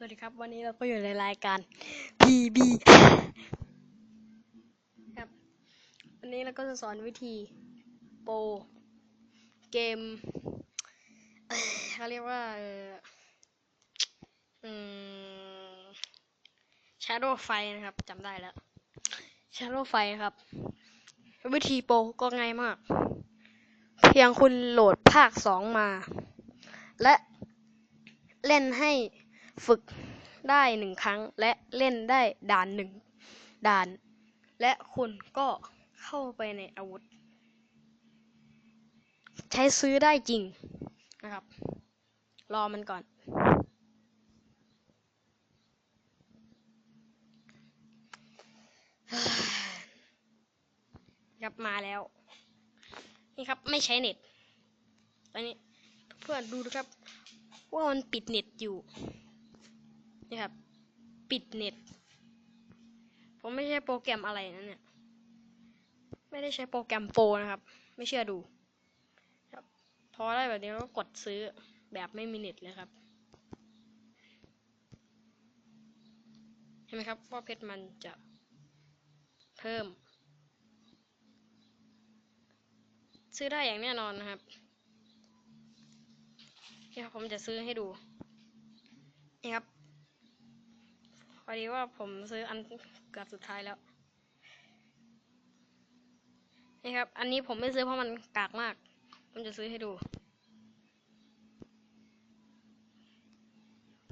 สวัสดีครับ วันนี้เราก็อยู่ในรายการ PB ครับ วันนี้เราก็จะสอนวิธีโปรเกมเอ่อเขาเรียกว่าเอ่ออืม Shadow ไฟนะครับจำได้แล้ว Shadow ไฟครับ วิธีโปรก็ง่ายมาก เพียงคุณโหลดภาคสองมา และเล่นให้ ฝึกได้หนึ่งครั้งและเล่นได้ด่านหนึ่งด่าน และคุณก็เข้าไปในอาวุธ ใช้ซื้อได้จริงนะครับ รอมันก่อนครับมาแล้ว นี่ครับไม่ใช้เน็ต ตอนนี้เพื่อนดูนะครับ ว่ามันปิดเน็ตอยู่ นี่ครับ ปิดเน็ต ผมไม่ใช่โปรแกรมอะไรนะเนี่ย ไม่ได้ใช้โปรแกรมโปรนะครับ ไม่เชื่อดูครับพอได้แบบนี้ก็กดซื้อแบบไม่มีเน็ตเลยครับ เห็นไหมครับว่าเพชรมันจะเพิ่ม ซื้อได้อย่างแน่นอนนะครับนี่ครับผมจะซื้อให้ดูนี่ครับ อดีว่าผมซื้ออันเกือบสุดท้ายแล้ว นี่ครับ อันนี้ผมไม่ซื้อเพราะมันกากมาก ผมจะซื้อให้ดู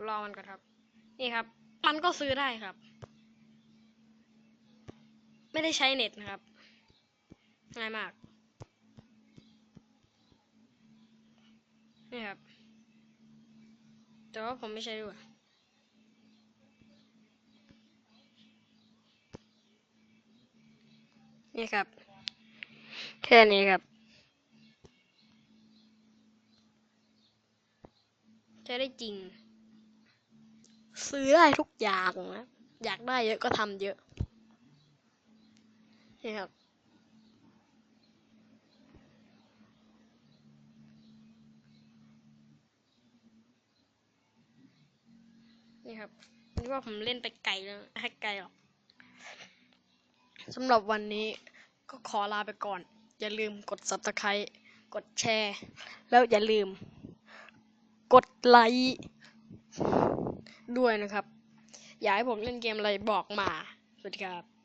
รอมันก่อนครับ นี่ครับ มันก็ซื้อได้ครับ ไม่ได้ใช้เน็ตนะครับ ง่ายมาก นี่ครับ แต่ว่าผมไม่ใช้ด้วย นี่ครับ แค่นี้ครับใช้ได้จริง ซื้อได้ทุกอย่างนะ อยากได้เยอะก็ทำเยอะ นี่ครับนี่ครับนี่ว่าผมเล่นไปไกลแล้วให้ไกลหรอก สำหรับวันนี้ก็ขอลาไปก่อน อย่าลืมกด subscribe กดแชร์ แล้วอย่าลืม กดไลค์ด้วยนะครับ อยากให้ผมเล่นเกมอะไรบอกมา สวัสดีครับ